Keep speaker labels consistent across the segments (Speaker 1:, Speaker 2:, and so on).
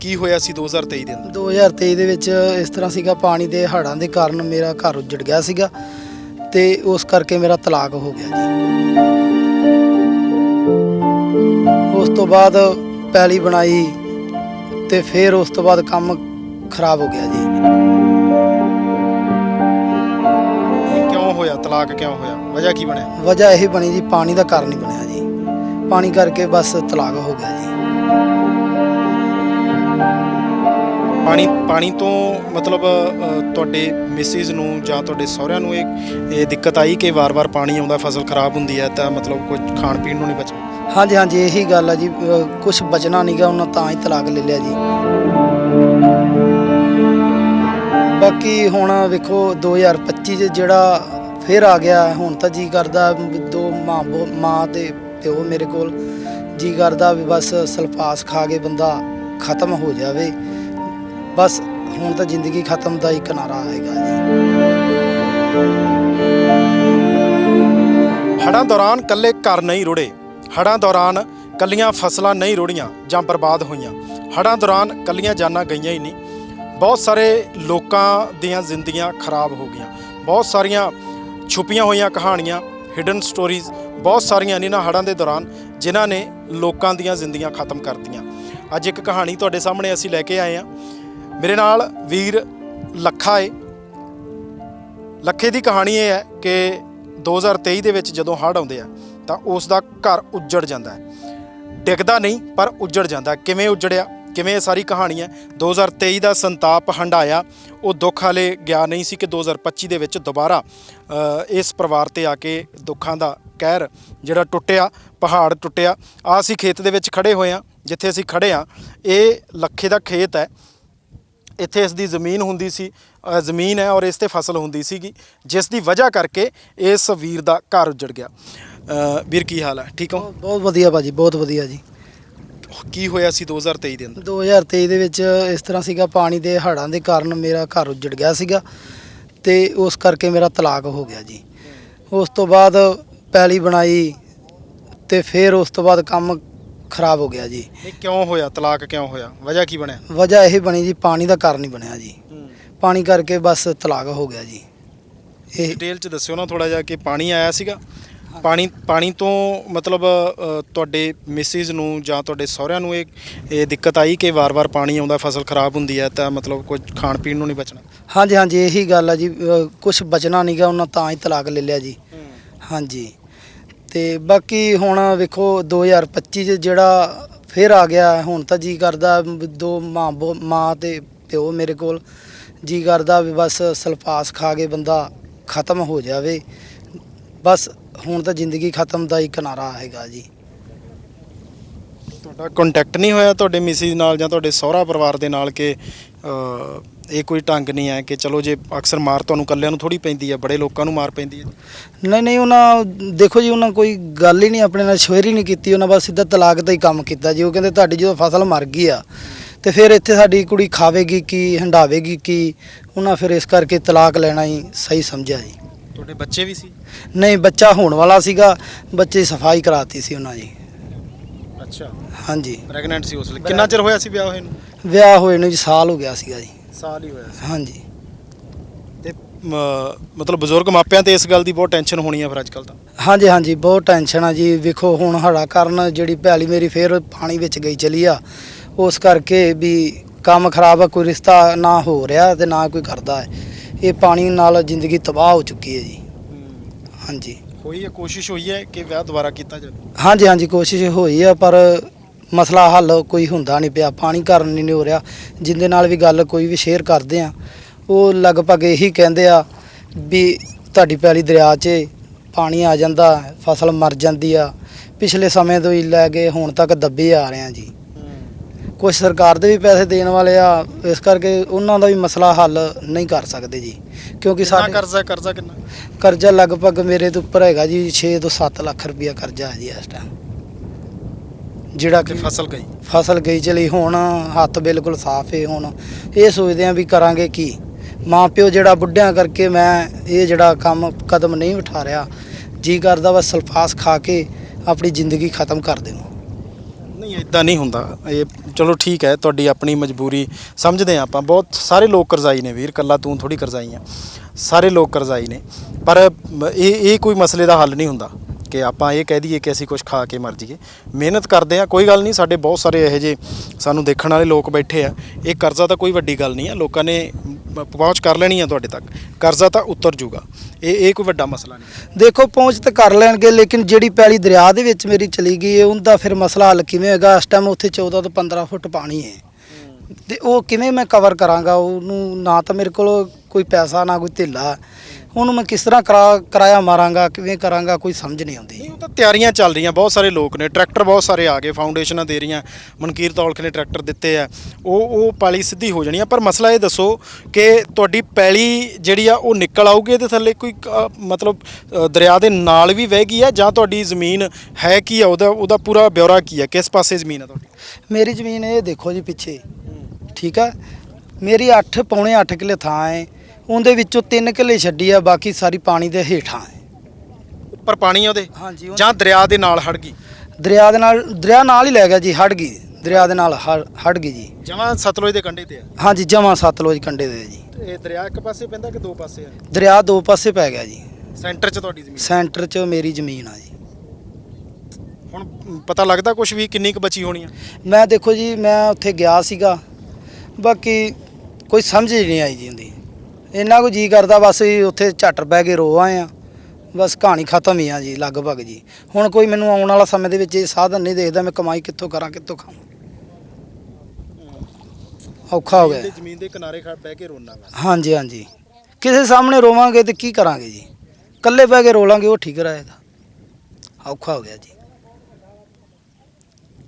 Speaker 1: ਕੀ ਹੋਇਆ ਸੀ 2023 ਦੇ ਅੰਦਰ?
Speaker 2: 2023 ਦੇ ਵਿੱਚ ਇਸ ਤਰ੍ਹਾਂ ਸੀਗਾ ਪਾਣੀ ਦੇ ਹੜ੍ਹਾਂ ਦੇ ਕਾਰਨ ਮੇਰਾ ਘਰ ਉੱਜੜ ਗਿਆ ਸੀਗਾ ਤੇ ਉਸ ਕਰਕੇ ਮੇਰਾ ਤਲਾਕ ਹੋ ਗਿਆ ਜੀ। ਉਸ ਤੋਂ ਬਾਅਦ ਪੈਲੀ ਬਣਾਈ ਤੇ ਫਿਰ ਉਸ ਤੋਂ ਬਾਅਦ ਕੰਮ ਖਰਾਬ ਹੋ ਗਿਆ ਜੀ।
Speaker 1: ਕਿਉਂ ਹੋਇਆ? ਤਲਾਕ ਕਿਉਂ ਹੋਇਆ? ਵਜ੍ਹਾ ਕੀ ਬਣਿਆ?
Speaker 2: ਵਜ੍ਹਾ ਇਹ ਬਣੀ ਜੀ ਪਾਣੀ ਦਾ ਕਾਰਨ ਹੀ ਬਣਿਆ ਜੀ। ਪਾਣੀ ਕਰਕੇ ਬਸ ਤਲਾਕ ਹੋ ਗਿਆ ਜੀ।
Speaker 1: ਪਾਣੀ ਪਾਣੀ ਤੋਂ ਮਤਲਬ ਅ, ਤੁਹਾਡੇ ਮਿਸਿਸ ਨੂੰ ਜਾਂ ਤੁਹਾਡੇ ਸਹੁਰਿਆਂ ਨੂੰ ਇਹ ਇਹ ਦਿੱਕਤ ਆਈ ਕਿ ਵਾਰ-ਵਾਰ ਪਾਣੀ ਆਉਂਦਾ ਫਸਲ ਖਰਾਬ ਹੁੰਦੀ ਹੈ ਤਾਂ ਮਤਲਬ ਕੁਝ ਖਾਣ ਪੀਣ ਨੂੰ ਨਹੀਂ ਬਚਦਾ
Speaker 2: ਹਾਂਜੀ ਹਾਂਜੀ ਇਹੀ ਗੱਲ ਆ ਜੀ ਕੁਝ ਬਚਣਾ ਨਹੀਂਗਾ ਉਹਨਾਂ ਤਾਂ ਹੀ ਤਲਾਕ ਲੈ ਲਿਆ ਜੀ। ਬਾਕੀ ਹੁਣ ਵੇਖੋ 2025 ਚ ਜਿਹੜਾ ਫਿਰ ਆ ਗਿਆ ਹੁਣ ਤਾਂ ਜੀ ਕਰਦਾ ਵੀ ਦੋ ਮਾਂ ਬੋ- ਮਾਂ ਤੇ ਪਿਓ ਮੇਰੇ ਕੋਲ। ਜੀ ਕਰਦਾ ਵੀ ਬਸ ਸਲਫਾਸ ਖਾ ਕੇ ਬੰਦਾ ਖਤਮ ਹੋ ਜਾਵੇ। ਬਸ ਹੁਣ ਤਾਂ ਜ਼ਿੰਦਗੀ ਖਤਮ ਦਾ ਹੀ ਕਿਨਾਰਾ ਆਏਗਾ ਜੀ।
Speaker 1: ਹੜ੍ਹਾਂ ਦੌਰਾਨ ਕੱਲੇ ਘਰ ਨਹੀਂ ਰੁੜੇ। ਹੜ੍ਹਾਂ ਦੌਰਾਨ ਕੱਲੀਆਂ ਫਸਲਾਂ ਨਹੀਂ ਰੁੜੀਆਂ ਜਾਂ ਬਰਬਾਦ ਹੋਈਆਂ। ਹੜ੍ਹਾਂ ਦੌਰਾਨ ਕੱਲੀਆਂ ਜਾਨਾਂ ਗਈਆਂ ਹੀ ਨਹੀਂ। ਬਹੁਤ ਸਾਰੇ ਲੋਕਾਂ ਦੀਆਂ ਜ਼ਿੰਦਗੀਆਂ ਖਰਾਬ ਹੋ ਗਈਆਂ। ਬਹੁਤ ਸਾਰੀਆਂ ਛੁਪੀਆਂ ਹੋਈਆਂ ਕਹਾਣੀਆਂ ਹਿਡਨ ਸਟੋਰੀਜ਼ ਬਹੁਤ ਸਾਰੀਆਂ ਨੇ ਨਾ ਹੜ੍ਹਾਂ ਦੇ ਦੌਰਾਨ ਜਿਨ੍ਹਾਂ ਨੇ ਲੋਕਾਂ ਦੀਆਂ ਜ਼ਿੰਦਗੀਆਂ ਖਤਮ ਕਰਤੀਆਂ ਅੱਜ ਇੱਕ ਕਹਾਣੀ ਤੁਹਾਡੇ ਸਾਹਮਣੇ ਅਸੀਂ ਲੈ ਕੇ ਆਏ ਹਾਂ। ਮੇਰੇ ਨਾਲ ਵੀਰ ਲੱਖਾ ਏ। ਲੱਖੇ ਦੀ ਕਹਾਣੀ ਇਹ ਹੈ ਕਿ 2023 ਦੇ ਵਿੱਚ ਜਦੋਂ ਹੜ੍ਹ ਆਉਂਦੇ ਆ, ਤਾਂ ਉਸ ਦਾ ਘਰ ਉੱਜੜ ਜਾਂਦਾ ਹੈ। ਡਿੱਗਦਾ ਨਹੀਂ, ਪਰ ਉੱਜੜ ਜਾਂਦਾ ਕਿਵੇਂ ਉੱਜੜਿਆ? ਕਿਵੇਂ ਇਹ ਸਾਰੀ ਕਹਾਣੀ ਹੈ? 2023 ਦਾ ਸੰਤਾਪ ਹੰਡਾਇਆ ਉਹ ਦੁੱਖ ਹਾਲੇ ਗਿਆ ਨਹੀਂ ਸੀ ਕਿ 2025 ਦੇ ਵਿੱਚ ਦੁਬਾਰਾ ਇਸ ਪਰਿਵਾਰ ਤੇ ਆ ਕੇ ਦੁੱਖਾਂ ਦਾ ਕਹਿਰ ਜਿਹੜਾ ਟੁੱਟਿਆ, ਪਹਾੜ ਟੁੱਟਿਆ। ਆ ਅਸੀਂ ਖੇਤ ਦੇ ਵਿੱਚ ਖੜੇ ਹੋਏ ਆ ਜਿੱਥੇ ਅਸੀਂ ਖੜੇ ਆ ਇਹ ਲੱਖੇ ਦਾ ਖੇਤ ਹੈ। ਇੱਥੇ ਇਸ ਦੀ ਜ਼ਮੀਨ ਹੁੰਦੀ ਸੀ ਅ, ਜ਼ਮੀਨ ਹੈ ਔਰ ਇਸ ਤੇ ਫਸਲ ਹੁੰਦੀ ਸੀਗੀ ਜਿਸ ਦੀ ਵਜ੍ਹਾ ਕਰਕੇ ਇਸ ਵੀਰ ਦਾ ਘਰ ਉੱਜੜ ਗਿਆ। ਅ, ਵੀਰ ਕੀ ਹਾਲ ਹੈ? ਠੀਕ ਹੋ?
Speaker 2: ਬਹੁਤ ਵਧੀਆ ਭਾਜੀ ਬਹੁਤ ਵਧੀਆ ਜੀ।
Speaker 1: ਕੀ ਹੋਇਆ ਸੀ 2023 ਦੇ ਅੰਦਰ?
Speaker 2: 2023 ਦੇ ਵਿੱਚ ਇਸ ਤਰ੍ਹਾਂ ਸੀਗਾ ਪਾਣੀ ਦੇ ਹੜ੍ਹਾਂ ਦੇ ਕਾਰਨ ਮੇਰਾ ਘਰ ਉੱਜੜ ਗਿਆ ਸੀਗਾ ਤੇ ਉਸ ਕਰਕੇ ਮੇਰਾ ਤਲਾਕ ਹੋ ਗਿਆ ਜੀ। ਉਸ ਤੋਂ ਬਾਅਦ ਪੈਲੀ ਬਣਾਈ ਤੇ ਫਿਰ ਉਸ ਤੋਂ ਬਾਅਦ ਕੰਮ ਖਰਾਬ ਹੋ ਗਿਆ ਜੀ।
Speaker 1: ਇਹ ਕਿਉਂ ਹੋਇਆ? ਤਲਾਕ ਕਿਉਂ ਹੋਇਆ? ਵਜ੍ਹਾ ਕੀ ਬਣਿਆ?
Speaker 2: ਵਜ੍ਹਾ ਇਹ ਬਣੀ ਜੀ ਪਾਣੀ ਦਾ ਕਾਰਨ ਹੀ ਬਣਿਆ ਜੀ। ਪਾਣੀ ਕਰਕੇ ਬਸ ਤਲਾਕ ਹੋ ਗਿਆ ਜੀ। ਇਹ
Speaker 1: ਡਿਟੇਲ ਚ ਦੱਸਿਓ ਨਾ ਥੋੜਾ ਜਿਹਾ ਕਿ ਪਾਣੀ ਆਇਆ ਸੀਗਾ। ਪਾਣੀ ਪਾਣੀ ਤੋਂ ਮਤਲਬ ਅ, ਤੁਹਾਡੇ ਮਿਸਿਸ ਨੂੰ ਜਾਂ ਤੁਹਾਡੇ ਸਹੁਰਿਆਂ ਨੂੰ ਇਹ ਇਹ ਦਿੱਕਤ ਆਈ ਕਿ ਵਾਰ-ਵਾਰ ਪਾਣੀ ਆਉਂਦਾ ਫਸਲ ਖਰਾਬ ਹੁੰਦੀ ਹੈ ਤਾਂ ਮਤਲਬ ਕੁਝ ਖਾਣ ਪੀਣ ਨੂੰ ਨਹੀਂ ਬਚਣਾ?
Speaker 2: ਹਾਂਜੀ ਹਾਂਜੀ ਇਹੀ ਗੱਲ ਆ ਜੀ। ਕੁਝ ਬਚਣਾ ਨਹੀਂਗਾ ਉਹਨਾਂ ਤਾਂ ਹੀ ਤਲਾਕ ਲੈ ਲਿਆ ਜੀ। ਹਾਂਜੀ। ਤੇ ਬਾਕੀ ਹੁਣ ਵੇਖੋ 2025 ਚ ਜਿਹੜਾ ਫਿਰ ਆ ਗਿਆ, ਹੁਣ ਤਾਂ ਜੀ ਕਰਦਾ ਦੋ ਮਾਂ ਬੋ- ਮਾਂ ਤੇ ਪਿਓ ਮੇਰੇ ਕੋਲ, ਜੀ ਕਰਦਾ ਵੀ ਬਸ ਸਲਫਾਸ ਖਾ ਕੇ ਬੰਦਾ ਖਤਮ ਹੋ ਜਾਵੇ। ਬਸ ਹੁਣ ਤਾਂ ਜ਼ਿੰਦਗੀ ਖਤਮ ਦਾ ਹੀ ਕਿਨਾਰਾ ਹੈਗਾ ਜੀ।
Speaker 1: ਤੁਹਾਡਾ ਕੰਟੈਕਟ ਨਹੀਂ ਹੋਇਆ ਤੁਹਾਡੇ ਮਿਸਿਸ ਨਾਲ ਜਾਂ ਤੁਹਾਡੇ ਸਹੁਰਾ ਪਰਿਵਾਰ ਦੇ ਨਾਲ ਕਿ ਅ, ਇਹ ਕੋਈ ਢੰਗ ਨਹੀਂ ਹੈ ਕਿ ਚਲੋ ਜੇ ਅਕਸਰ ਮਾਰ ਤੁਹਾਨੂੰ ਕੱਲਿਆਂ ਨੂੰ ਥੋੜੀ ਪੈਂਦੀ ਹੈ ਬੜੇ ਲੋਕਾਂ ਨੂੰ ਮਾਰ ਪੈਂਦੀ ਹੈ।
Speaker 2: ਨਹੀਂ ਨਹੀਂ ਉਹਨਾਂ ਦੇਖੋ ਜੀ ਉਹਨਾਂ ਕੋਈ ਗੱਲ ਹੀ ਨਹੀਂ ਆਪਣੇ ਨਾਲ ਸ਼ੇਅਰ ਹੀ ਨਹੀਂ ਕੀਤੀ ਉਹਨਾਂ ਬਸ ਸਿੱਧਾ ਤਲਾਕ ਦਾ ਹੀ ਕੰਮ ਕੀਤਾ ਜੀ। ਉਹ ਕਹਿੰਦੇ ਤੁਹਾਡੀ ਜਦੋਂ ਫਸਲ ਮਰ ਗਈ ਆ ਤੇ ਫਿਰ ਇੱਥੇ ਸਾਡੀ ਕੁੜੀ ਖਾਵੇਗੀ ਕੀ ਹੰਡਾਵੇਗੀ ਕੀ ਉਹਨਾਂ ਫਿਰ ਇਸ ਕਰਕੇ ਤਲਾਕ ਲੈਣਾ ਹੀ ਸਹੀ ਸਮਝਿਆ ਜੀ।
Speaker 1: ਤੁਹਾਡੇ ਬੱਚੇ ਵੀ ਸੀ?
Speaker 2: ਨਹੀਂ ਬੱਚਾ ਹੋਣ ਵਾਲਾ ਸੀਗਾ ਬੱਚੇ ਸਫ਼ਾਈ ਕਰਾਤੀ ਸੀ ਉਹਨਾਂ ਜੀ
Speaker 1: ਅੱਛਾ।
Speaker 2: ਹਾਂਜੀ।
Speaker 1: ਪ੍ਰੈਗਨੈਂਟ ਸੀ ਉਸ ਵੇਲੇ। ਕਿੰਨਾ ਚਿਰ ਹੋਇਆ ਸੀ ਵਿਆਹ ਹੋਏ ਨੂੰ?
Speaker 2: ਵਿਆਹ ਹੋਏ ਨੂੰ ਜੀ ਸਾਲ ਹੋ ਗਿਆ ਸੀਗਾ ਜੀ।
Speaker 1: ਸਾਲ ਹੀ ਹੋਇਆ
Speaker 2: ਹਾਂਜੀ।
Speaker 1: ਤੇ ਮ, ਮਤਲਬ ਬਜ਼ੁਰਗ ਮਾਪਿਆਂ ਤੇ ਇਸ ਗੱਲ ਦੀ ਬਹੁਤ ਟੈਨਸ਼ਨ ਹੋਣੀ ਹੈ ਫਿਰ ਅੱਜ ਕੱਲ ਤਾਂ।
Speaker 2: ਹਾਂਜੀ ਹਾਂਜੀ ਬਹੁਤ ਟੈਨਸ਼ਨ ਆ ਜੀ। ਵੇਖੋ ਹੁਣ ਹੜਾ ਕਾਰਨ ਜਿਹੜੀ ਭੈਲੀ ਮੇਰੀ ਫੇਰ ਪਾਣੀ ਵਿੱਚ ਗਈ ਚਲੀ ਆ। ਉਸ ਕਰਕੇ ਵੀ ਕੰਮ ਖਰਾਬ ਆ ਕੋਈ ਰਿਸ਼ਤਾ ਨਾ ਹੋ ਰਿਹਾ ਤੇ ਨਾ ਕੋਈ ਕਰਦਾ। ਹੈ ਇਹ ਪਾਣੀ ਨਾਲ ਜ਼ਿੰਦਗੀ ਤਬਾਹ ਹੋ ਚੁੱਕੀ ਹੈ ਜੀ। ਹਾਂਜੀ।
Speaker 1: ਹੋਈ ਹੈ, ਕੋਸ਼ਿਸ਼ ਹੋਈ ਹੈ ਕਿ ਵਿਆਹ ਦੁਬਾਰਾ ਕੀਤਾ ਜਾਵੇ?
Speaker 2: ਹਾਂਜੀ ਹਾਂਜੀ, ਕੋਸ਼ਿਸ਼ ਹੋਈ ਆ, ਪਰ ਮਸਲਾ ਹੱਲ ਕੋਈ ਹੁੰਦਾ ਨਹੀਂ ਪਿਆ। ਪਾਣੀ ਕਾਰਨ ਨਹੀਂ ਹੋ ਰਿਹਾ, ਜਿੰਦੇ ਨਾਲ ਵੀ ਗੱਲ ਕੋਈ ਵੀ ਸ਼ੇਅਰ ਕਰਦੇ ਆ, ਉਹ ਲਗਭਗ ਇਹੀ ਕਹਿੰਦੇ ਆ ਵੀ ਤੁਹਾਡੀ ਪੈਲੀ ਦਰਿਆ 'ਚ ਪਾਣੀ ਆ ਜਾਂਦਾ, ਫਸਲ ਮਰ ਜਾਂਦੀ ਆ। ਪਿਛਲੇ ਸਮੇਂ ਤੋਂ ਹੀ ਲੈ ਕੇ ਹੁਣ ਤੱਕ ਦੱਬੇ ਆ ਰਹੇ ਆ ਜੀ। ਕੁਝ ਸਰਕਾਰ ਦੇ ਵੀ ਪੈਸੇ ਦੇਣ ਵਾਲੇ ਆ ਇਸ ਕਰਕੇ ਉਹਨਾਂ ਦਾ ਵੀ ਮਸਲਾ ਹੱਲ ਨਹੀਂ ਕਰ ਸਕਦੇ ਜੀ ਕਿਉਂਕਿ
Speaker 1: ਕਿੰਨਾ
Speaker 2: ਸਾਡੇ
Speaker 1: ਕਰਜ਼ਾ ਕਰਜ਼ਾ ਕਿੰਨਾ?
Speaker 2: ਕਰਜ਼ਾ ਲਗਭਗ ਮੇਰੇ ਦੇ ਉੱਪਰ ਹੈਗਾ ਜੀ 6 ਤੋਂ 7 ਲੱਖ ਰੁਪਇਆ ਕਰਜ਼ਾ ਹੈ ਜੀ ਇਸ ਟਾਈਮ ਜਿਹੜਾ
Speaker 1: ਕਿ ਫਸਲ ਗਈ?
Speaker 2: ਫਸਲ ਗਈ ਚਲੀ ਹੁਣ ਹੱਥ ਬਿਲਕੁਲ ਸਾਫ਼ ਹੈ ਹੁਣ। ਇਹ ਸੋਚਦੇ ਆ ਵੀ ਕਰਾਂਗੇ ਕੀ? ਮਾਂ ਪਿਓ ਜਿਹੜਾ ਬੁੱਢਿਆਂ ਕਰਕੇ ਮੈਂ ਇਹ ਜਿਹੜਾ ਕੰਮ ਕਦਮ ਨਹੀਂ ਉਠਾ ਰਿਹਾ ਜੀ ਕਰਦਾ ਬਸ ਸਲਫਾਸ ਖਾ ਕੇ ਆਪਣੀ ਜ਼ਿੰਦਗੀ ਖਤਮ ਕਰ ਦੇਵਾਂ।
Speaker 1: ਇਦਾਂ ਨਹੀਂ ਹੁੰਦਾ। ਇਹ ਚਲੋ ਠੀਕ ਹੈ, ਤੁਹਾਡੀ ਆਪਣੀ ਮਜਬੂਰੀ ਸਮਝਦੇ ਹਾਂ ਆਪਾਂ। ਬਹੁਤ ਸਾਰੇ ਲੋਕ ਕਰਜ਼ਾਈ ਨੇ ਵੀਰ, ਕੱਲਾ ਤੂੰ ਥੋੜੀ ਕਰਜ਼ਾਈ ਆ। ਸਾਰੇ ਲੋਕ ਕਰਜ਼ਾਈ ਨੇ। ਪਰ ਇਹ ਇਹ ਕੋਈ ਮਸਲੇ ਦਾ ਹੱਲ ਨਹੀਂ ਹੁੰਦਾ ਕਿ ਆਪਾਂ ਇਹ ਕਹਿ ਦਈਏ ਕਿ ਅਸੀਂ ਕੁਝ ਖਾ ਕੇ ਮਰ ਜਾਈਏ। ਮਿਹਨਤ ਕਰਦੇ ਆ ਕੋਈ ਗੱਲ ਨਹੀਂ, ਸਾਡੇ ਬਹੁਤ ਸਾਰੇ ਇਹੋ ਜਿਹੇ ਸਾਨੂੰ ਦੇਖਣ ਵਾਲੇ ਲੋਕ ਬੈਠੇ ਆ। ਇਹ ਕਰਜ਼ਾ ਤਾਂ ਕੋਈ ਵੱਡੀ ਗੱਲ ਨਹੀਂ ਆ। ਲੋਕਾਂ ਨੇ ਪਹੁੰਚ ਕਰ ਲੈਣੀ ਆ ਤੁਹਾਡੇ ਤੱਕ। ਕਰਜ਼ਾ ਤਾਂ ਉਤਰ ਜੂਗਾ। ਇਹ ਇਹ ਕੋਈ ਵੱਡਾ ਮਸਲਾ ਨਹੀਂ।
Speaker 2: ਦੇਖੋ, ਪਹੁੰਚ ਤਾਂ ਕਰ ਲੈਣਗੇ, ਲੇਕਿਨ ਜਿਹੜੀ ਪੈਲੀ ਦਰਿਆ ਦੇ ਵਿੱਚ ਮੇਰੀ ਚਲੀ ਗਈ ਹੈ ਉਹਦਾ ਫਿਰ ਮਸਲਾ ਹੱਲ ਕਿਵੇਂ ਹੋਏਗਾ? ਇਸ ਟਾਈਮ ਉੱਥੇ 14 ਤੋਂ 15 ਫੁੱਟ ਪਾਣੀ ਹੈ ਤੇ ਉਹ ਕਿਵੇਂ ਮੈਂ ਕਵਰ ਕਰਾਂਗਾ? ਉਹਨੂੰ ਨਾ ਤਾਂ ਮੇਰੇ ਕੋਲ ਕੋਈ ਪੈਸਾ, ਨਾ ਕੋਈ ਧੇਲਾ। ਉਹਨੂੰ ਮੈਂ ਕਿਸ ਤਰ੍ਹਾਂ ਕਰਾ ਕਿਰਾਇਆ ਮਾਰਾਂਗਾ ਕਿਵੇਂ ਕਰਾਂਗਾ ਕੋਈ ਸਮਝ ਨਹੀਂ ਆਉਂਦੀ।
Speaker 1: ਨਹੀਂ ਉਹ ਤਾਂ ਤਿਆਰੀਆਂ ਚੱਲ ਰਹੀਆਂ ਬਹੁਤ ਸਾਰੇ ਲੋਕ ਨੇ ਟਰੈਕਟਰ ਬਹੁਤ ਸਾਰੇ ਆ ਗਏ ਫਾਊਂਡੇਸ਼ਨਾਂ ਦੇ ਰਹੀਆਂ ਮਨਕੀਰ ਤੌਲਖ ਨੇ ਟਰੈਕਟਰ ਦਿੱਤੇ ਆ। ਉਹ ਉਹ ਪਾਲੀ ਸਿੱਧੀ ਹੋ ਜਾਣੀ ਆ ਪਰ ਮਸਲਾ ਇਹ ਦੱਸੋ ਕਿ ਤੁਹਾਡੀ ਪੈਲੀ ਜਿਹੜੀ ਆ ਉਹ ਨਿਕਲ ਆਊਗੀ ਇਹਦੇ ਥੱਲੇ ਕੋਈ ਅ, ਮਤਲਬ ਅ, ਦਰਿਆ ਦੇ ਨਾਲ ਵੀ ਵਹਿ ਗਈ ਆ ਜਾਂ ਤੁਹਾਡੀ ਜ਼ਮੀਨ ਹੈ ਕੀ ਆ ਉਹਦਾ ਉਹਦਾ ਪੂਰਾ ਬਿਉਰਾ ਕੀ ਆ ਕਿਸ ਪਾਸੇ ਜ਼ਮੀਨ ਆ ਤੁਹਾਡੀ?
Speaker 2: ਮੇਰੀ ਜ਼ਮੀਨ ਇਹ ਦੇਖੋ ਜੀ ਪਿੱਛੇ ਠੀਕ ਹੈ ਮੇਰੀ 8 ਪੌਣੇ 8 ਕਿੱਲੇ ਥਾਂ ਹੈ ਉਹਦੇ ਵਿੱਚੋਂ 3 ਕਿੱਲੇ ਛੱਡੀ ਆ ਬਾਕੀ ਸਾਰੀ ਪਾਣੀ ਦੇ ਹੇਠਾਂ ਹੈ।
Speaker 1: ਉੱਪਰ ਪਾਣੀ ਆ ਉਹਦੇ?
Speaker 2: ਹਾਂਜੀ
Speaker 1: ਜਾਂ ਦਰਿਆ ਦੇ ਨਾਲ ਹੜ ਗਈ?
Speaker 2: ਦਰਿਆ ਦੇ ਨਾਲ ਦਰਿਆ ਨਾਲ ਹੀ ਲੈ ਗਿਆ ਜੀ ਹਟ ਗਈ। ਦਰਿਆ ਦੇ ਨਾਲ ਹੜ ਗਈ ਜੀ।
Speaker 1: ਜਮਾਂ ਸਤਲੁਜ ਦੇ ਕੰਢੇ ਤੇ ਆ?
Speaker 2: ਹਾਂਜੀ ਜਮਾ ਸਤਲੁਜ ਕੰਡੇ ਦੇ ਜੀ।
Speaker 1: ਤੇ ਇਹ ਦਰਿਆ ਇੱਕ ਪਾਸੇ ਪੈਂਦਾ ਕਿ ਦੋ ਪਾਸੇ ਆ?
Speaker 2: ਦਰਿਆ ਦੋ ਪਾਸੇ ਪੈ ਗਿਆ ਜੀ।
Speaker 1: ਸੈਂਟਰ 'ਚ ਤੁਹਾਡੀ ਜ਼ਮੀਨ?
Speaker 2: ਸੈਂਟਰ 'ਚ ਮੇਰੀ ਜ਼ਮੀਨ ਆ ਜੀ।
Speaker 1: ਹੁਣ ਪਤਾ ਲੱਗਦਾ ਕੁਝ ਵੀ ਕਿੰਨੀ ਕੁ ਬਚੀ ਹੋਣੀ ਆ?
Speaker 2: ਮੈਂ ਦੇਖੋ ਜੀ ਮੈਂ ਉੱਥੇ ਗਿਆ ਸੀਗਾ। ਬਾਕੀ ਕੋਈ ਸਮਝ ਹੀ ਨਹੀਂ ਆਈ ਜੀ ਹੁੰਦੀ ਇੰਨਾ ਕੁ ਜੀ ਕਰਦਾ ਬਸ ਵੀ ਉੱਥੇ ਝੱਟ ਬਹਿ ਕੇ ਰੋ ਆਏ ਆ। ਬਸ ਕਹਾਣੀ ਖਤਮ ਹੀ ਆ ਜੀ ਲਗਭਗ ਜੀ। ਹੁਣ ਕੋਈ ਮੈਨੂੰ ਆਉਣ ਵਾਲਾ ਸਮੇਂ ਦੇ ਵਿੱਚ ਇਹ ਸਾਧਨ ਨਹੀਂ ਦੇਖਦਾ ਮੈਂ ਕਮਾਈ ਕਿੱਥੋਂ ਕਰਾਂ ਕਿੱਥੋਂ ਖਾਵਾਂ? ਔਖਾ ਹੋ ਗਿਆ।
Speaker 1: ਜ਼ਮੀਨ ਦੇ ਕਿਨਾਰੇ ਖੜ ਬਹਿ ਕੇ ਰੋਣਾ ਵਾ
Speaker 2: ਹਾਂਜੀ ਹਾਂਜੀ। ਕਿਸੇ ਸਾਹਮਣੇ ਰੋਵਾਂਗੇ ਤੇ ਕੀ ਕਰਾਂਗੇ ਜੀ? ਇਕੱਲੇ ਬਹਿ ਕੇ ਰੋ ਲਾਂਗੇ ਉਹ ਠੀਕ ਰਹੇਗਾ। ਔਖਾ ਹੋ ਗਿਆ ਜੀ।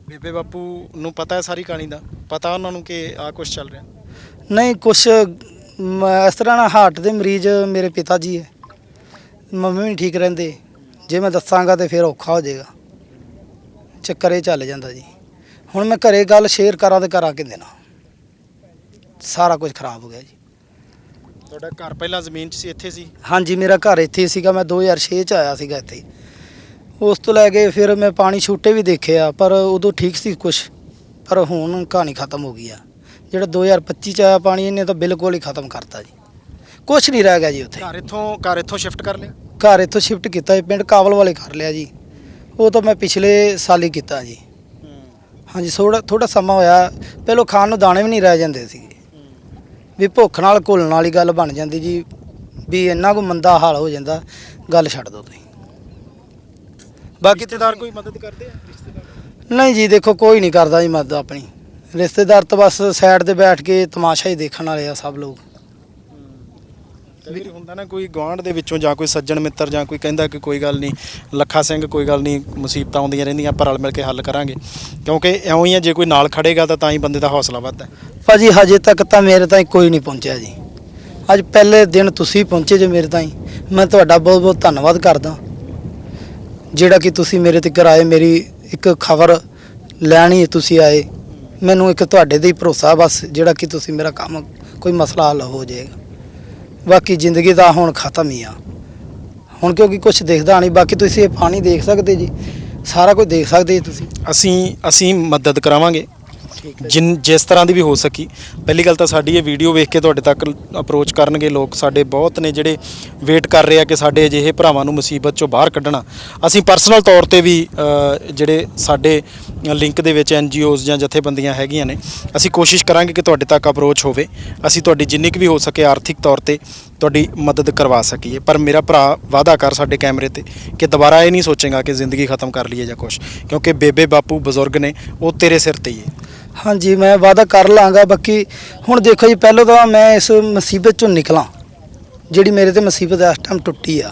Speaker 1: ਬੇਬੇ ਬਾਪੂ ਨੂੰ ਪਤਾ ਹੈ ਸਾਰੀ ਕਹਾਣੀ ਦਾ? ਪਤਾ ਉਹਨਾਂ ਨੂੰ ਕਿ ਆ ਕੁਝ ਚੱਲ ਰਿਹਾ?
Speaker 2: ਨਹੀਂ ਕੁਛ ਮ, ਇਸ ਤਰ੍ਹਾਂ ਨਾ ਹਾਰਟ ਦੇ ਮਰੀਜ਼ ਮੇਰੇ ਪਿਤਾ ਜੀ ਹੈ। ਮੰਮੀ ਵੀ ਨਹੀਂ ਠੀਕ ਰਹਿੰਦੇ। ਜੇ ਮੈਂ ਦੱਸਾਂਗਾ ਤੇ ਫਿਰ ਔਖਾ ਹੋ ਜਾਏਗਾ। ਚੱਕਰ ਇਹ ਚੱਲ ਜਾਂਦਾ ਜੀ। ਹੁਣ ਮੈਂ ਘਰੇ ਗੱਲ ਸ਼ੇਅਰ ਕਰਾਂ ਤੇ ਕਰਾਂ ਕਿ ਦੇਣਾ। ਸਾਰਾ ਕੁਝ ਖਰਾਬ ਹੋ ਗਿਆ ਜੀ।
Speaker 1: ਤੁਹਾਡਾ ਘਰ ਪਹਿਲਾਂ ਜ਼ਮੀਨ 'ਚ ਸੀ ਇੱਥੇ ਸੀ?
Speaker 2: ਹਾਂਜੀ ਮੇਰਾ ਘਰ ਇੱਥੇ ਸੀਗਾ। ਮੈਂ 2006 ਚ ਆਇਆ ਸੀਗਾ ਇੱਥੇ। ਉਸ ਤੋਂ ਲੈ ਕੇ ਫਿਰ ਮੈਂ ਪਾਣੀ ਛੂਟੇ ਵੀ ਦੇਖਿਆ ਪਰ ਉਦੋਂ ਠੀਕ ਸੀ ਕੁਛ। ਪਰ ਹੁਣ ਕਹਾਣੀ ਖਤਮ ਹੋ ਗਈ ਆ। ਜਿਹੜਾ 2025 ਚ ਆਇਆ ਪਾਣੀ ਇਹਨੇ ਤਾਂ ਬਿਲਕੁਲ ਹੀ ਖਤਮ ਕਰਤਾ ਜੀ। ਕੁਛ ਨਹੀਂ ਰਹਿ ਗਿਆ ਜੀ ਉੱਥੇ।
Speaker 1: ਘਰ ਇੱਥੋਂ ਘਰ ਇੱਥੋਂ ਸ਼ਿਫਟ ਕਰ ਲਿਆ?
Speaker 2: ਘਰ ਇੱਥੋਂ ਸ਼ਿਫਟ ਕੀਤਾ ਜੀ ਪਿੰਡ ਕਾਬਲ ਵਾਲੇ ਕਰ ਲਿਆ ਜੀ। ਉਹ ਤਾਂ ਮੈਂ ਪਿਛਲੇ ਸਾਲ ਹੀ ਕੀਤਾ ਜੀ। ਹਾਂਜੀ ਥੋੜਾ ਥੋੜਾ ਸਮਾਂ ਹੋਇਆ। ਪਹਿਲੋਂ ਖਾਣ ਨੂੰ ਦਾਣੇ ਵੀ ਨਹੀਂ ਰਹਿ ਜਾਂਦੇ ਸੀ। ਵੀ ਭੁੱਖ ਨਾਲ ਘੁਲਣ ਵਾਲੀ ਗੱਲ ਬਣ ਜਾਂਦੀ ਜੀ। ਵੀ ਇੰਨਾ ਕੋ ਮੰਦਾ ਹਾਲ ਹੋ ਜਾਂਦਾ ਗੱਲ ਛੱਡ ਦਿਓ ਤੁਸੀਂ। ਬਾਕੀ
Speaker 1: ਰਿਸ਼ਤੇਦਾਰ ਕੋਈ ਮਦਦ ਕਰਦੇ ਆ? ਰਿਸ਼ਤੇਦਾਰ?
Speaker 2: ਨਹੀਂ ਜੀ ਦੇਖੋ ਕੋਈ ਨਹੀਂ ਕਰਦਾ ਜੀ ਮਦਦ ਆਪਣੀ। ਰਿਸ਼ਤੇਦਾਰ ਤਾਂ ਬਸ ਸਾਈਡ ਤੇ ਬੈਠ ਕੇ ਤਮਾਸ਼ਾ ਹੀ ਦੇਖਣ ਵਾਲੇ ਆ ਸਭ ਲੋਕ।
Speaker 1: ਵਾਰੀ ਹੁੰਦਾ ਨਾ ਕੋਈ ਗਵਾਂਢ ਦੇ ਵਿੱਚੋਂ ਜਾਂ ਕੋਈ ਸੱਜਣ ਮਿੱਤਰ ਜਾਂ ਕੋਈ ਕਹਿੰਦਾ ਕਿ ਕੋਈ ਗੱਲ ਨਹੀਂ ਲੱਖਾ ਸਿੰਘ ਕੋਈ ਗੱਲ ਨਹੀਂ ਮੁਸੀਬਤਾਂ ਆਉਂਦੀਆਂ ਰਹਿੰਦੀਆਂ ਪਰ ਰਲ ਮਿਲ ਕੇ ਹੱਲ ਕਰਾਂਗੇ। ਕਿਉਂਕਿ ਇਉਂ ਹੀ ਆ ਜੇ ਕੋਈ ਨਾਲ ਖੜੇਗਾ ਤਾਂ ਤਾਂ ਹੀ ਬੰਦੇ ਦਾ ਹੌਸਲਾ ਵੱਧਦਾ।
Speaker 2: ਭਾਜੀ ਹਜੇ ਤੱਕ ਤਾਂ ਮੇਰੇ ਤਾਈਂ ਕੋਈ ਨਹੀਂ ਪਹੁੰਚਿਆ ਜੀ। ਅੱਜ ਪਹਿਲੇ ਦਿਨ ਤੁਸੀਂ ਪਹੁੰਚੇ ਜੇ ਮੇਰੇ ਤਾਈਂ। ਮੈਂ ਤੁਹਾਡਾ ਬਹੁਤ ਬਹੁਤ ਧੰਨਵਾਦ ਕਰਦਾ। ਜਿਹੜਾ ਕਿ ਤੁਸੀਂ ਮੇਰੇ ਤੇ ਆਏ ਮੇਰੀ ਇੱਕ ਖਬਰ ਲੈਣੀ ਤੁਸੀਂ ਆਏ। ਮੈਨੂੰ ਇੱਕ ਤੁਹਾਡੇ ਤੇ ਹੀ ਭਰੋਸਾ ਬਸ, ਜਿਹੜਾ ਕਿ ਤੁਸੀਂ ਮੇਰਾ ਕੰਮ, ਕੋਈ ਮਸਲਾ ਹੱਲ ਹੋ ਜਾਏਗਾ। ਬਾਕੀ ਜ਼ਿੰਦਗੀ ਦਾ ਹੁਣ ਖਤਮ ਹੀ ਆ। ਹੁਣ ਕਿਉਂਕਿ ਕੁਝ ਦਿਖਦਾ ਨਹੀਂ, ਬਾਕੀ ਤੁਸੀਂ ਇਹ ਪਾਣੀ ਦੇਖ ਸਕਦੇ ਜੀ। ਸਾਰਾ ਕੁਝ ਦੇਖ ਸਕਦੇ ਜੀ ਤੁਸੀਂ।
Speaker 1: ਅਸੀਂ ਅਸੀਂ ਮਦਦ ਕਰਾਵਾਂਗੇ। ਜਿਨ ਜਿਸ ਤਰ੍ਹਾਂ ਦੀ ਵੀ ਹੋ ਸਕੀ। ਪਹਿਲੀ ਗੱਲ ਤਾਂ ਸਾਡੀ ਇਹ ਵੀਡੀਓ ਵੇਖ ਕੇ ਤੁਹਾਡੇ ਤੱਕ ਅਪਰੋਚ ਕਰਨਗੇ ਲੋਕ। ਸਾਡੇ ਬਹੁਤ ਨੇ ਜਿਹੜੇ ਵੇਟ ਕਰ ਰਹੇ ਆ ਕਿ ਸਾਡੇ ਅਜਿਹੇ ਭਰਾਵਾਂ ਨੂੰ ਮੁਸੀਬਤ ਚੋਂ ਬਾਹਰ ਕੱਢਣਾ। ਅਸੀਂ ਪਰਸਨਲ ਤੌਰ ਤੇ ਵੀ ਜਿਹੜੇ ਸਾਡੇ ਲਿੰਕ ਦੇ ਵਿੱਚ ਐਨਜੀਓਜ਼ ਜਾਂ ਜਥੇਬੰਦੀਆਂ ਹੈਗੀਆਂ ਨੇ, ਅਸੀਂ ਕੋਸ਼ਿਸ਼ ਕਰਾਂਗੇ ਕਿ ਤੁਹਾਡੇ ਤੱਕ ਅਪਰੋਚ ਹੋਵੇ। ਅਸੀਂ ਤੁਹਾਡੀ ਜਿੰਨੀ ਕੁ ਵੀ ਹੋ ਸਕੇ ਆਰਥਿਕ ਤੌਰ ਤੇ ਤੁਹਾਡੀ ਮਦਦ ਕਰਵਾ ਸਕੀਏ। ਪਰ ਮੇਰਾ ਭਰਾ ਵਾਅਦਾ ਕਰ ਸਾਡੇ ਕੈਮਰੇ ਤੇ ਕਿ ਦੁਬਾਰਾ ਇਹ ਨਹੀਂ ਸੋਚੇਗਾ ਕਿ ਜ਼ਿੰਦਗੀ ਖਤਮ ਕਰ ਲਈਏ ਜਾਂ ਕੁਝ ਕਿਉਂਕਿ ਬੇਬੇ ਬਾਪੂ ਬਜ਼ੁਰਗ ਨੇ, ਉਹ ਤੇਰੇ ਸਿਰ ਤੇ ਹੀ ਹੈ।
Speaker 2: ਹਾਂਜੀ ਮੈਂ ਵਾਅਦਾ ਕਰ ਲਾਂਗਾ। ਬਾਕੀ ਹੁਣ ਦੇਖੋ ਜੀ ਪਹਿਲਾਂ ਤਾਂ ਮੈਂ ਇਸ ਮੁਸੀਬਤ ਚੋਂ ਨਿਕਲਾਂ ਜਿਹੜੀ ਮੇਰੇ ਤੇ ਮੁਸੀਬਤ ਇਸ ਟਾਈਮ ਟੁੱਟੀ ਆ।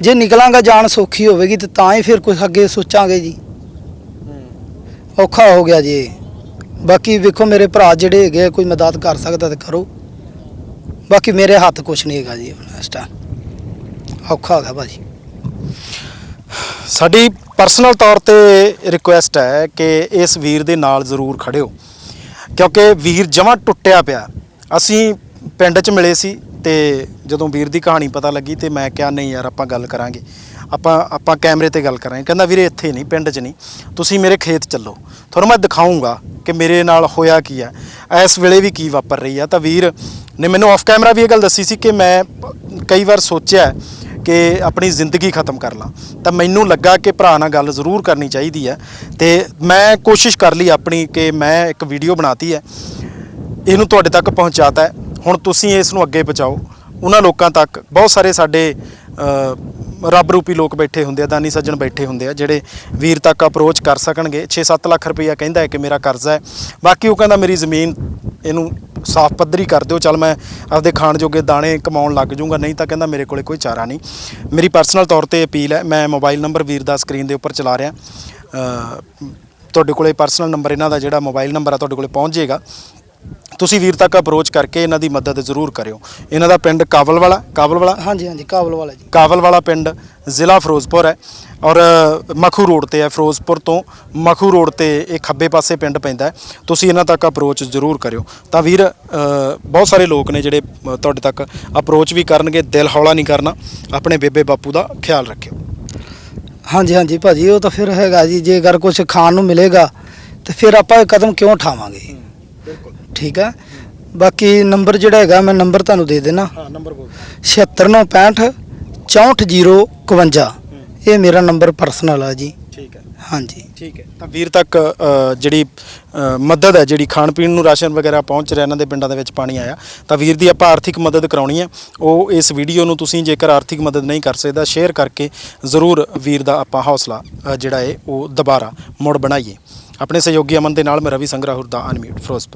Speaker 2: ਜੇ ਨਿਕਲਾਂਗਾ ਜਾਨ ਸੌਖੀ ਹੋਵੇਗੀ ਤੇ ਤਾਂ ਹੀ ਫਿਰ ਕੁਝ ਅੱਗੇ ਸੋਚਾਂਗੇ ਜੀ। ਔਖਾ ਹੋ ਗਿਆ ਜੀ ਬਾਕੀ ਵੇਖੋ ਮੇਰੇ ਭਰਾ ਜਿਹੜੇ ਹੈਗੇ ਆ, ਕੋਈ ਮਦਦ ਕਰ ਸਕਦਾ ਤੇ ਕਰੋ। ਬਾਕੀ ਮੇਰੇ ਹੱਥ ਕੁਝ ਨਹੀਂ ਹੈਗਾ ਜੀ ਇਸ ਟਾਈਮ ਔਖਾ ਹੋ ਗਿਆ ਭਾਜੀ।
Speaker 1: ਸਾਡੀ ਪਰਸਨਲ ਤੌਰ ਤੇ ਰਿਕੁਐਸਟ ਹੈ ਕਿ ਇਸ ਵੀਰ ਦੇ ਨਾਲ ਜ਼ਰੂਰ ਖੜਿਓ। ਕਿਉਂਕਿ ਵੀਰ ਜਮਾਂ ਟੁੱਟਿਆ ਪਿਆ। ਅਸੀਂ ਪਿੰਡ 'ਚ ਮਿਲੇ ਸੀ ਤੇ ਜਦੋਂ ਵੀਰ ਦੀ ਕਹਾਣੀ ਪਤਾ ਲੱਗੀ ਤੇ ਮੈਂ ਕਿਹਾ, ਨਹੀਂ ਯਾਰ, ਆਪਾਂ ਗੱਲ ਕਰਾਂਗੇ। ਆਪਾਂ ਆਪਾਂ ਕੈਮਰੇ ਤੇ ਗੱਲ ਕਰਾਂਗੇ। ਕਹਿੰਦਾ, ਵੀਰੇ, ਇੱਥੇ ਨਹੀਂ, ਪਿੰਡ 'ਚ ਨਹੀਂ। ਤੁਸੀਂ ਮੇਰੇ ਖੇਤ ਚੱਲੋ। ਤੁਹਾਨੂੰ ਮੈਂ ਦਿਖਾਉਂਗਾ ਕਿ ਮੇਰੇ ਨਾਲ ਹੋਇਆ ਕੀ ਹੈ ਇਸ ਵੇਲੇ ਵੀ ਕੀ ਵਾਪਰ ਰਹੀ ਆ? ਤਾਂ ਵੀਰ ਨੇ ਮੈਨੂੰ ਆਫ ਕੈਮਰਾ ਵੀ ਇਹ ਗੱਲ ਦੱਸੀ ਸੀ ਕਿ ਮੈਂ ਕਈ ਵਾਰ ਸੋਚਿਆ ਕਿ ਆਪਣੀ ਜ਼ਿੰਦਗੀ ਖਤਮ ਕਰ ਲਾਂ। ਤਾਂ ਮੈਨੂੰ ਲੱਗਾ ਕਿ ਭਰਾ ਨਾਲ ਗੱਲ ਜ਼ਰੂਰ ਕਰਨੀ ਚਾਹੀਦੀ ਹੈ। ਤੇ ਮੈਂ ਕੋਸ਼ਿਸ਼ ਕਰ ਲਈ ਆਪਣੀ ਕਿ ਮੈਂ ਇੱਕ ਵੀਡੀਓ ਬਣਾਤੀ ਹੈ। ਇਹਨੂੰ ਤੁਹਾਡੇ ਤੱਕ ਪਹੁੰਚਾਤਾ ਹੁਣ ਤੁਸੀਂ ਇਸ ਨੂੰ ਅੱਗੇ ਪਹੁੰਚਾਓ। ਉਹਨਾਂ ਲੋਕਾਂ ਤੱਕ, ਬਹੁਤ ਸਾਰੇ ਸਾਡੇ ਰੱਬ ਰੂਪੀ ਲੋਕ ਬੈਠੇ ਹੁੰਦੇ ਆ ਦਾਨੀ ਸੱਜਣ ਬੈਠੇ ਹੁੰਦੇ ਆ, ਜਿਹੜੇ ਵੀਰ ਤੱਕ ਅਪਰੋਚ ਕਰ ਸਕਣਗੇ। 6-7 ਲੱਖ ਰੁਪਈਆ ਕਹਿੰਦਾ ਹੈ ਕਿ ਮੇਰਾ ਕਰਜ਼ਾ ਹੈ। ਬਾਕੀ ਉਹ ਕਹਿੰਦਾ, ਮੇਰੀ ਜ਼ਮੀਨ ਇਹਨੂੰ ਸਾਫ਼ ਪੱਧਰੀ ਕਰ ਦਿਓ। ਚੱਲ ਮੈਂ ਆਪਦੇ ਖਾਣ ਜੋਗੇ ਦਾਣੇ ਕਮਾਉਣ ਲੱਗ ਜਾਊਂਗਾ। ਨਹੀਂ ਤਾਂ ਕਹਿੰਦਾ ਮੇਰੇ ਕੋਲੇ ਕੋਈ ਚਾਰਾ ਨਹੀਂ। ਮੇਰੀ ਪਰਸਨਲ ਤੌਰ ਤੇ ਅਪੀਲ ਹੈ ਮੈਂ ਮੋਬਾਈਲ ਨੰਬਰ ਵੀਰ ਦਾ ਸਕਰੀਨ ਦੇ ਉੱਪਰ ਚਲਾ ਰਿਹਾ। ਤੁਹਾਡੇ ਕੋਲੇ ਪਰਸਨਲ ਨੰਬਰ ਇਹਨਾਂ ਦਾ ਜਿਹੜਾ ਮੋਬਾਈਲ ਨੰਬਰ ਆ ਤੁਹਾਡੇ ਕੋਲੇ ਪਹੁੰਚ ਜਾਏਗਾ। ਤੁਸੀਂ ਵੀਰ ਤੱਕ ਅਪਰੋਚ ਕਰਕੇ ਇਹਨਾਂ ਦੀ ਮਦਦ ਜ਼ਰੂਰ ਕਰਿਓ। ਇਹਨਾਂ ਦਾ ਪਿੰਡ ਕਾਬਲ ਵਾਲਾ ਕਾਬਲ ਵਾਲਾ
Speaker 2: ਹਾਂਜੀ ਹਾਂਜੀ ਕਾਬਲ ਵਾਲਾ ਜੀ।
Speaker 1: ਕਾਬਲ ਵਾਲਾ ਪਿੰਡ ਜ਼ਿਲ੍ਹਾ ਫਿਰੋਜ਼ਪੁਰ ਹੈ। ਔਰ ਮਖੂ ਰੋਡ ਤੇ ਹੈ ਫਿਰੋਜ਼ਪੁਰ ਤੋਂ ਮਖੂ ਰੋਡ ਤੇ ਇਹ ਖੱਬੇ ਪਾਸੇ ਪਿੰਡ ਪੈਂਦਾ ਤੁਸੀਂ ਇਹਨਾਂ ਤੱਕ ਅਪਰੋਚ ਜ਼ਰੂਰ ਕਰਿਓ। ਤਾਂ ਵੀਰ ਬਹੁਤ ਸਾਰੇ ਲੋਕ ਨੇ ਜਿਹੜੇ ਤੁਹਾਡੇ ਤੱਕ ਅਪਰੋਚ ਵੀ ਕਰਨਗੇ ਦਿਲ ਹੌਲਾ ਨਹੀਂ ਕਰਨਾ। ਆਪਣੇ ਬੇਬੇ ਬਾਪੂ ਦਾ ਖਿਆਲ ਰੱਖਿਓ।
Speaker 2: ਹਾਂਜੀ ਹਾਂਜੀ ਭਾਜੀ ਉਹ ਤਾਂ ਫਿਰ ਹੈਗਾ ਜੀ ਜੇ ਅਗਰ ਕੁਝ ਖਾਣ ਨੂੰ ਮਿਲੇਗਾ ਤੇ ਫਿਰ ਆਪਾਂ ਇਹ ਕਦਮ ਕਿਉਂ ਉਠਾਵਾਂਗੇ?
Speaker 1: ਬਿਲਕੁਲ।
Speaker 2: ਠੀਕ ਹੈ? ਬਾਕੀ ਨੰਬਰ ਜਿਹੜਾ ਹੈਗਾ ਮੈਂ ਨੰਬਰ ਤੁਹਾਨੂੰ ਦੇ ਦੇਣਾ
Speaker 1: ਹਾਂ ਨੰਬਰ ਬੋਲ
Speaker 2: 76965 64051 ਇਹ ਮੇਰਾ ਨੰਬਰ ਪਰਸਨਲ ਆ ਜੀ।
Speaker 1: ਠੀਕ ਹੈ।
Speaker 2: ਹਾਂਜੀ।
Speaker 1: ਠੀਕ ਹੈ। ਤਾਂ ਵੀਰ ਤੱਕ ਅ, ਜਿਹੜੀ ਅ, ਮਦਦ ਹੈ ਜਿਹੜੀ ਖਾਣ ਪੀਣ ਨੂੰ ਰਾਸ਼ਨ ਵਗੈਰਾ ਪਹੁੰਚ ਰਿਹਾ ਇਹਨਾਂ ਦੇ ਪਿੰਡਾਂ ਦੇ ਵਿੱਚ ਪਾਣੀ ਆਇਆ ਤਾਂ ਵੀਰ ਦੀ ਆਪਾਂ ਆਰਥਿਕ ਮਦਦ ਕਰਾਉਣੀ ਹੈ। ਉਹ ਇਸ ਵੀਡੀਓ ਨੂੰ ਤੁਸੀਂ ਜੇਕਰ ਆਰਥਿਕ ਮਦਦ ਨਹੀਂ ਕਰ ਸਕਦਾ ਸ਼ੇਅਰ ਕਰਕੇ ਜ਼ਰੂਰ ਵੀਰ ਦਾ ਆਪਾਂ ਹੌਸਲਾ ਅ, ਜਿਹੜਾ ਹੈ ਉਹ ਦੁਬਾਰਾ ਮੁੜ ਬਣਾਈਏ। ਆਪਣੇ ਸਹਿਯੋਗੀ ਅਮਨ ਦੇ ਨਾਲ ਮੈਂ ਰਵੀ ਸੰਗਰਾਹੁਰ ਦਾ ਅਨਮਿਊਟ ਫਿਰੋਜ਼ਪੁਰ।